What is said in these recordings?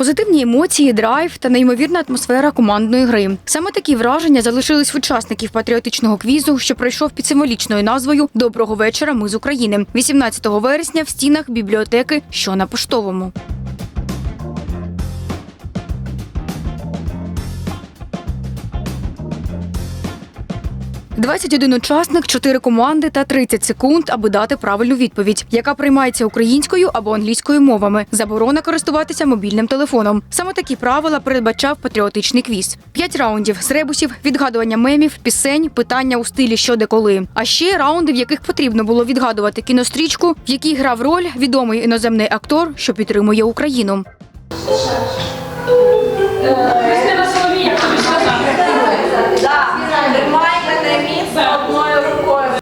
Позитивні емоції, драйв та неймовірна атмосфера командної гри. Саме такі враження залишились учасників патріотичного квізу, що пройшов під символічною назвою Доброго вечора. Ми з України 18 вересня в стінах бібліотеки, що на поштовому. «21 учасник, 4 команди та 30 секунд, аби дати правильну відповідь, яка приймається українською або англійською мовами. Заборона користуватися мобільним телефоном. Саме такі правила передбачав патріотичний квіз. П'ять раундів з ребусів, відгадування мемів, пісень, питання у стилі що де коли. А ще раунди, в яких потрібно було відгадувати кінострічку, в якій грав роль відомий іноземний актор, що підтримує Україну.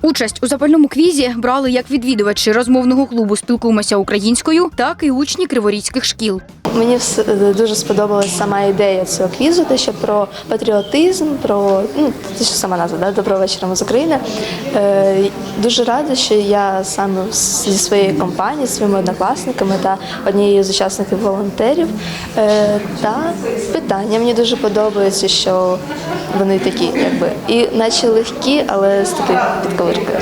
Участь у запальному квізі брали як відвідувачі розмовного клубу Спілкуємося українською, так і учні криворізьких шкіл. Мені вс- дуже сподобалась сама ідея цього квізу, те, що про патріотизм, про ну те, що сама назва, да, доброго вечора з України. Е, дуже рада, що я саме зі своєї компанії, своїми однокласниками та однією з учасників волонтерів. Е, та питання мені дуже подобається, що вони такі, якби і наче легкі, але з такою підковиркою.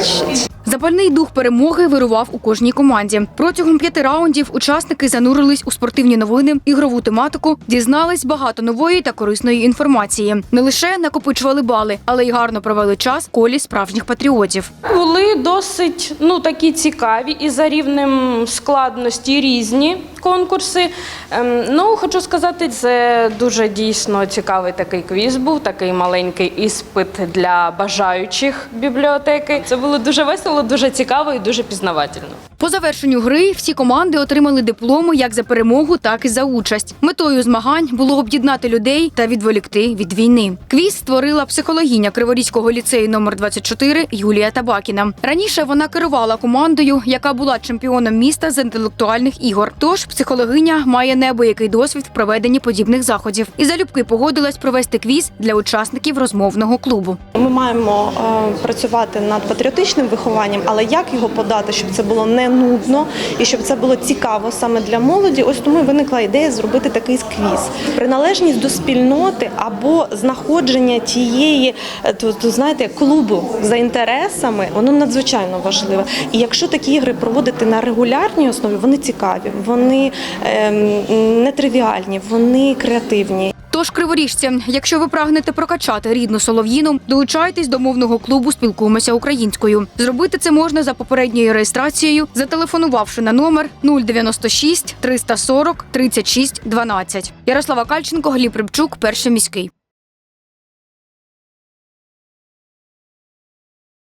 Запальний дух перемоги вирував у кожній команді. Протягом п'яти раундів учасники занурились у спортивні новини, ігрову тематику, дізнались багато нової та корисної інформації. Не лише накопичували бали, але й гарно провели час в колі справжніх патріотів. Були досить ну, такі цікаві і за рівнем складності різні конкурси. Ем, ну, хочу сказати, це дуже дійсно цікавий такий квіз був, такий маленький іспит для бажаючих бібліотеки. Це було дуже весело, дуже цікаво і дуже пізнавательно. По завершенню гри всі команди отримали дипломи як за перемогу, так і за участь. Метою змагань було об'єднати людей та відволікти від війни. Квіз створила психологиня Криворізького ліцею номер 24 Юлія Табакіна. Раніше вона керувала командою, яка була чемпіоном міста з інтелектуальних ігор. Тож психологиня має неабиякий досвід в проведенні подібних заходів і залюбки погодилась провести квіз для учасників розмовного клубу. Ми маємо е, працювати над патріотичним вихованням, але як його подати, щоб це було не нудно і щоб це було цікаво саме для молоді. Ось тому і виникла ідея зробити такий квіз. Приналежність до спільноти або знаходження тієї, е, то, то знаєте, клубу за інтересами, воно надзвичайно важливе. І якщо такі ігри проводити на регулярній основі, вони цікаві, вони ем, нетривіальні, вони креативні. Тож, криворіжці, якщо ви прагнете прокачати рідну солов'їну, долучайтесь до мовного клубу Спілкуємося українською. Зробити це можна за попередньою реєстрацією, зателефонувавши на номер 096 340 36 12. Ярослава Кальченко, Гліб Рибчук, перший міський.